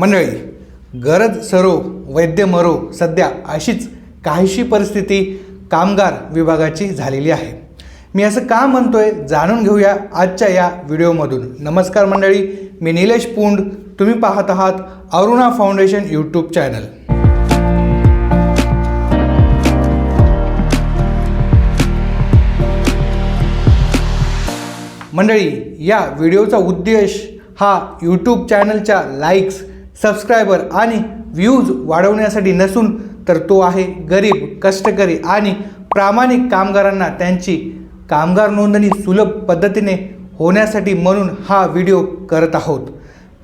मंडळी गरज सरो वैद्य मरो सध्या अशीच काहीशी परिस्थिती कामगार विभागाची झालेली आहे. मी असं का म्हणतोय जाणून घेऊया आजच्या या व्हिडिओमधून. नमस्कार मंडळी मी निलेश पुंड. तुम्ही पाहत आहात अरुणा फाउंडेशन यूट्यूब चॅनल. मंडळी या व्हिडिओचा उद्देश हा यूट्यूब चॅनलच्या लाईक्स सबस्क्रायबर आणि व्ह्यूज वाढवण्यासाठी नसून तर तो आहे गरीब कष्टकरी आणि प्रामाणिक कामगारांना त्यांची कामगार नोंदणी सुलभ पद्धतीने होण्यासाठी म्हणून हा व्हिडिओ करत आहोत.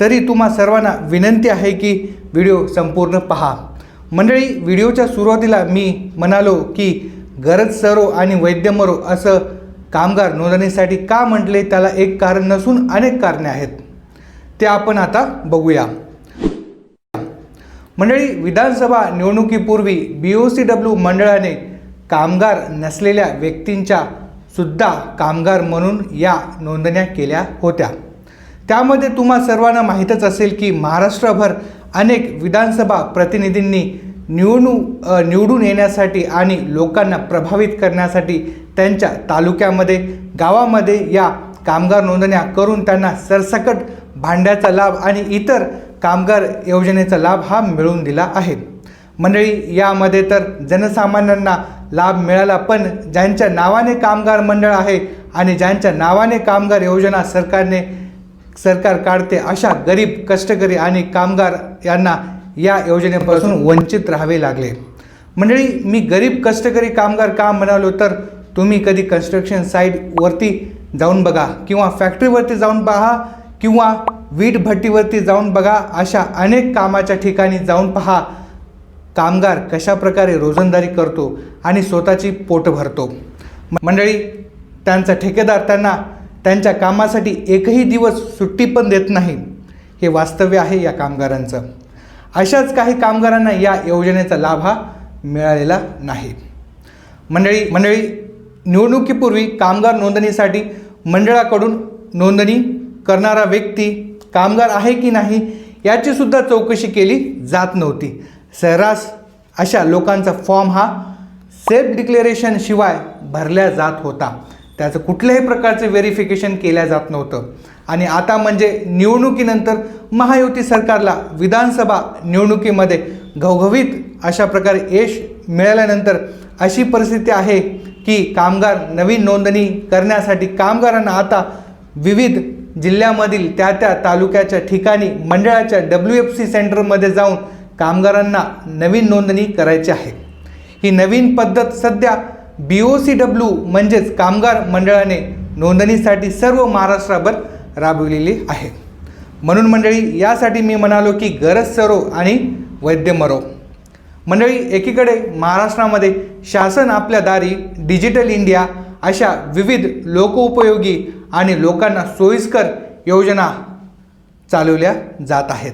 तरी तुम्हा सर्वांना विनंती आहे की व्हिडिओ संपूर्ण पहा. मंडळी व्हिडिओच्या सुरुवातीला मी म्हणालो की गरज सरो आणि वैद्य मरो असं कामगार नोंदणीसाठी का म्हटले? त्याला एक कारण नसून अनेक कारणे आहेत. ते आपण आता बघूया. मंडळी विधानसभा निवडणुकीपूर्वी बी ओ सी डब्ल्यू मंडळाने कामगार नसलेल्या व्यक्तींच्या सुद्धा कामगार म्हणून या नोंदण्या केल्या होत्या. त्यामध्ये तुम्हा सर्वांना माहीतच असेल की महाराष्ट्रभर अनेक विधानसभा प्रतिनिधींनी निवडणू निवडून येण्यासाठी आणि लोकांना प्रभावित करण्यासाठी त्यांच्या तालुक्यामध्ये गावामध्ये या कामगार नोंदण्या करून त्यांना सरसकट भांड्याचा लाभ आणि इतर कामगार योजनेचा लाभ हा मिळवून दिला आहे. मंडळी यामध्ये तर जनसामान्यांना लाभ मिळाला पण ज्यांच्या नावाने कामगार मंडळ आहे आणि ज्यांच्या नावाने कामगार योजना सरकारने सरकार काढते अशा गरीब कष्टकरी आणि कामगार यांना या योजनेपासून वंचित राहावे लागले. मंडळी मी गरीब कष्टकरी कामगार का म्हणालो तर तुम्ही कधी कन्स्ट्रक्शन साईटवरती जाऊन बघा किंवा फॅक्टरीवरती जाऊन पहा किंवा वीट भट्टीवरती जाऊन बघा. अशा अनेक कामाच्या ठिकाणी जाऊन पहा. कामगार कशा प्रकारे रोजंदारी करतो आणि स्वतःची पोट भरतो. मंडळी त्यांचा ठेकेदार त्यांना त्यांच्या कामासाठी एकही दिवस सुट्टी पण देत नाही. हे वास्तव्य आहे या कामगारांचं. अशाच काही कामगारांना या योजनेचा लाभ हा मिळालेला नाही. मंडळी मंडळी निवडणुकीपूर्वी कामगार नोंदणीसाठी मंडळाकडून नोंदणी करणारा व्यक्ती कामगार आहे की नाही याचीसुद्धा चौकशी केली जात नव्हती. सर्रास अशा लोकांचा फॉर्म हा सेल्फ डिक्लेरेशन शिवाय भरल्या जात होता. त्याचं कुठल्याही प्रकारचं व्हेरिफिकेशन केल्या जात नव्हतं. आणि आता म्हणजे निवडणुकीनंतर महायुती सरकारला विधानसभा निवडणुकीमध्ये घवघवीत अशा प्रकारे यश मिळाल्यानंतर अशी परिस्थिती आहे की कामगार नवीन नोंदणी करण्यासाठी कामगारांना आता विविध जिल्ह्यामधील त्या त्या तालुक्याच्या ठिकाणी मंडळाच्या डब्ल्यू एफ सी सेंटरमध्ये जाऊन कामगारांना नवीन नोंदणी करायची आहे. ही नवीन पद्धत सध्या बी ओ सी डब्ल्यू म्हणजेच कामगार मंडळाने नोंदणीसाठी सर्व महाराष्ट्राभर राबविलेली आहे. म्हणून मंडळी यासाठी मी म्हणालो की गरज सरो आणि वैद्य मरो. मंडळी एकीकडे महाराष्ट्रामध्ये शासन आपल्या दारी डिजिटल इंडिया अशा विविध लोकोपयोगी आणि लोकांना सोयीस्कर योजना चालवल्या जात आहेत.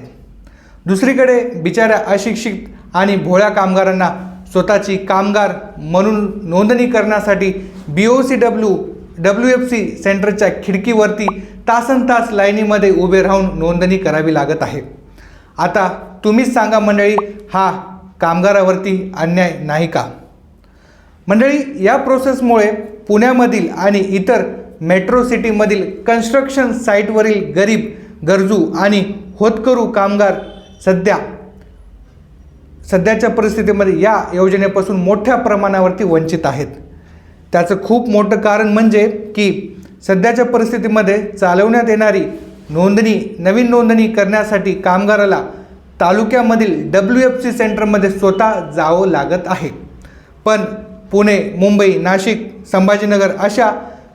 दुसरीकडे बिचाऱ्या अशिक्षित आणि भोळ्या कामगारांना स्वतःची कामगार म्हणून नोंदणी करण्यासाठी B O C W W F C सेंटरच्या खिडकीवरती तासन तास लाईनीमध्ये उभे राहून नोंदणी करावी लागत आहे. आता तुम्हीच सांगा मंडळी हा कामगारावरती अन्याय नाही का? मंडळी या प्रोसेसमुळे पुण्यामधील आणि इतर मेट्रो सिटीमधील कन्स्ट्रक्शन साईटवरील गरीब गरजू आणि होतकरू कामगार सध्या सध्याच्या परिस्थितीमध्ये या योजनेपासून मोठ्या प्रमाणावरती वंचित आहेत. त्याचं खूप मोठं कारण म्हणजे की सध्याच्या परिस्थितीमध्ये चालवण्यात येणारी नोंदणी नवीन नोंदणी करण्यासाठी कामगाराला तालुक्यामधील डब्ल्यू एफ सी सेंटरमध्ये स्वतः जावं लागत आहे. पण पुणे मुंबई नाशिक संभाजीनगर अशा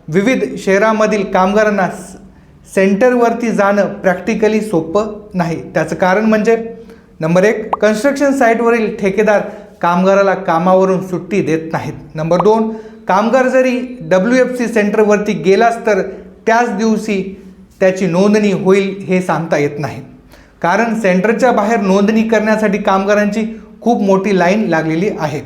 विविध शहरामधील कामगारांना स- सेंटरवरती जाणं प्रॅक्टिकली सोपं नाही. त्याचं कारण म्हणजे नंबर एक कन्स्ट्रक्शन साईटवरील ठेकेदार कामगाराला कामावरून सुट्टी देत नाहीत. नंबर दोन कामगार जरी डब्ल्यू एफ सी सेंटरवरती गेलाच तर त्याच दिवशी त्याची नोंदणी होईल हे सांगता येत नाही. कारण सेंटरच्या बाहेर नोंदणी करण्यासाठी कामगारांची खूप मोठी लाईन लागलेली आहे.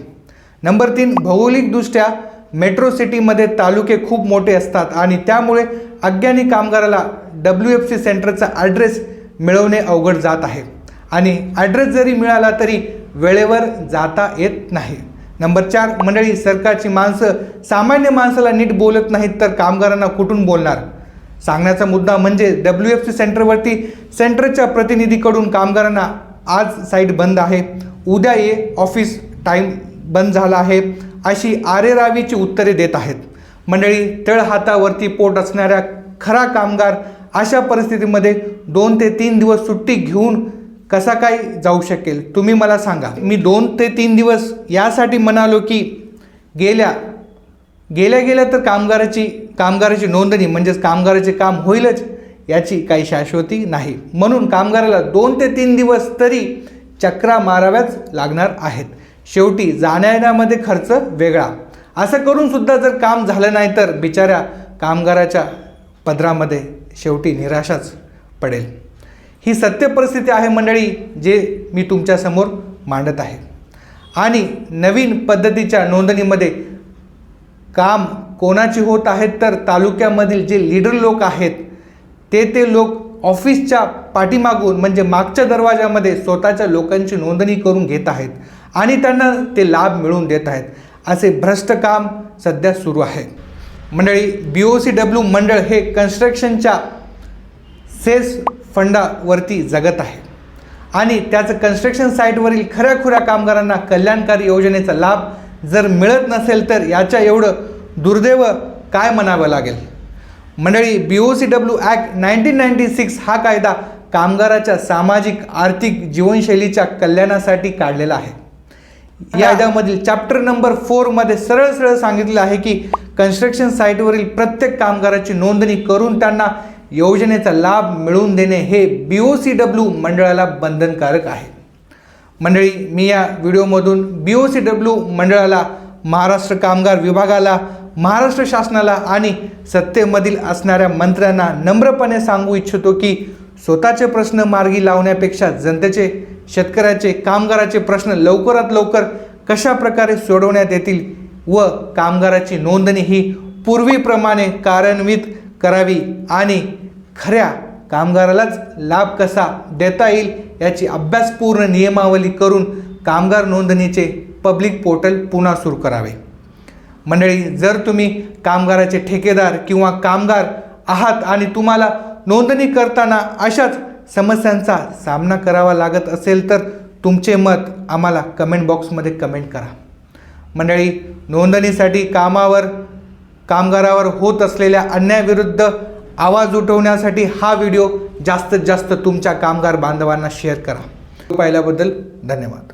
नंबर तीन भौगोलिकदृष्ट्या मेट्रो सिटीमध्ये तालुके खूप मोठे असतात आणि त्यामुळे अज्ञानी कामगाराला डब्ल्यू एफ सी सेंटरचा ॲड्रेस मिळवणे अवघड जात आहे. आणि ॲड्रेस जरी मिळाला तरी वेळेवर जाता येत नाही. नंबर चार मंडळी सरकारची माणसं सामान्य माणसाला नीट बोलत नाहीत तर कामगारांना कुठून बोलणार? सांगण्याचा मुद्दा म्हणजे डब्ल्यू एफ सी सेंटरवरती सेंटरच्या प्रतिनिधीकडून कामगारांना आज साईट बंद आहे. उद्या ये ऑफिस टाईम बंद झाला आहे. अशी आरेरावीची उत्तरे देत आहेत. मंडळी तळहातावरती पोट असणाऱ्या खरा कामगार अशा परिस्थितीमध्ये दोन ते तीन दिवस सुट्टी घेऊन कसा काय जाऊ शकेल तुम्ही मला सांगा. मी दोन ते तीन दिवस यासाठी म्हणालो की गेल्या गेल्या गेल्या तर कामगाराची कामगाराची नोंदणी म्हणजेच कामगाराचे काम होईलच याची काही शाश्वती नाही. म्हणून कामगाराला दोन ते तीन दिवस तरी चक्रा माराव्याच लागणार आहेत. शेवटी जाण्या येण्यामध्ये खर्च वेगळा. असं करून सुद्धा जर काम झालं नाही तर बिचाऱ्या कामगाराच्या पदरामध्ये शेवटी निराशाच पडेल. ही सत्य परिस्थिती आहे मंडळी जे मी तुमच्यासमोर मांडत आहे. आणि नवीन पद्धतीच्या नोंदणीमध्ये काम कोणाची होत आहेत तर तालुक्यामधील जे लीडर लोक आहेत ते ते लोक ऑफिसच्या पाठीमागून म्हणजे मागच्या दरवाजामध्ये स्वतःच्या लोकांची नोंदणी करून घेत आहेत. आणि त्यांना ते लाभ मिळवून देत आहेत. असे भ्रष्ट काम सध्या सुरू आहे मंडळी बी ओ सी डब्ल्यू मंडळ हे कन्स्ट्रक्शनच्या सेस फंडावरती जगत आहे. आणि त्याचं कन्स्ट्रक्शन साईटवरील खऱ्याखुऱ्या कामगारांना कल्याणकारी योजनेचा लाभ जर मिळत नसेल तर याच्या एवढं दुर्दैव काय म्हणावं लागेल? मंडळी B O C W act nineteen ninety six हा कायदा कामगाराच्या सामाजिक आर्थिक जीवनशैलीच्या कल्याणासाठी काढलेला आहे. कायद्यामधील चॅप्टर नंबर फोरमध्ये सरळ सरळ सांगितलं आहे की कन्स्ट्रक्शन साईटवरील प्रत्येक कामगाराची नोंदणी करून त्यांना योजनेचा लाभ मिळवून देणे हे बी ओ सी डब्ल्यू मंडळाला बंधनकारक आहे. मंडळी मी या व्हिडिओमधून बी ओ सी डब्ल्यू मंडळाला महाराष्ट्र कामगार विभागाला महाराष्ट्र शासनाला आणि सत्तेमधील असणाऱ्या मंत्र्यांना नम्रपणे सांगू इच्छितो की स्वतःचे प्रश्न मार्गी लावण्यापेक्षा जनतेचे शेतकऱ्याचे कामगाराचे प्रश्न लवकरात लवकर कशा प्रकारे सोडवण्यात येतील व कामगाराची नोंदणी ही पूर्वीप्रमाणे कार्यान्वित करावी आणि खऱ्या कामगारालाच लाभ कसा देता येईल याची अभ्यासपूर्ण नियमावली करून कामगार नोंदणीचे पब्लिक पोर्टल पुन्हा सुरू करावे. मंडळी जर तुम्ही कामगाराचे ठेकेदार किंवा कामगार आहात आणि तुम्हाला नोंदणी करताना अशाच समस्यांचा सामना करावा लागत असेल तर तुमचे मत आम्हाला कमेंट बॉक्समध्ये कमेंट करा. मंडळी नोंदणीसाठी कामावर कामगारावर होत असलेल्या अन्यायाविरुद्ध आवाज उठवण्यासाठी हा व्हिडिओ जास्तीत जास्त तुमच्या कामगार बांधवांना शेअर करा. पाहिल्याबद्दल धन्यवाद.